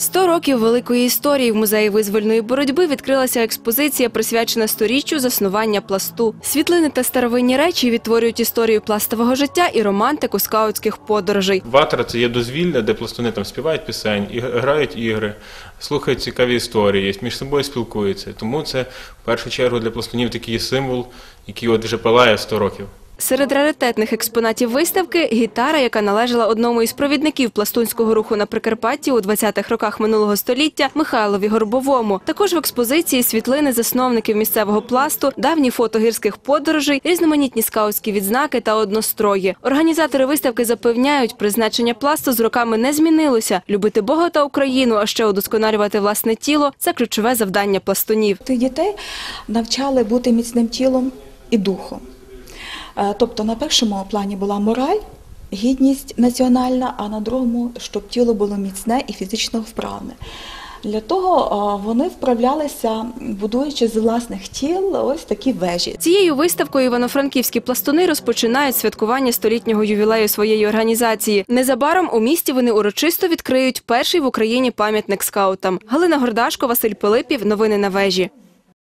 Сто років великої історії в музеї визвольної боротьби відкрилася експозиція, присвячена сторіччю заснування пласту. Світлини та старовинні речі відтворюють історію пластового життя і романтику скаутських подорожей. Ватра це є дозвілля, де пластуни там співають пісень, і грають ігри, слухають цікаві історії, між собою спілкуються. Тому це в першу чергу для пластунів такий символ, який от вже палає 100 років. Серед раритетних експонатів виставки гітара, яка належала одному із провідників пластунського руху на Прикарпатті у 20-х роках минулого століття Михайлові Горбовому. Також в експозиції світлини засновників місцевого пласту, давні фото гірських подорожей, різноманітні скаутські відзнаки та однострої. Організатори виставки запевняють, призначення пласту з роками не змінилося. Любити Бога та Україну, а ще удосконалювати власне тіло це ключове завдання пластунів. Тих дітей навчали бути міцним тілом і духом. Е, Тобто на першому плані була мораль, гідність національна, а на другому, щоб тіло було міцне і фізично вправне. Для того е, вони вправлялися, будуючи з власних тіл ось такі вежі. Цією виставкою івано-франківські пластуни розпочинають святкування столітнього ювілею своєї організації. Незабаром у місті вони урочисто відкриють перший в Україні пам'ятник скаутам. Галина Гордашко, Василь Пилипів. Новини на вежі.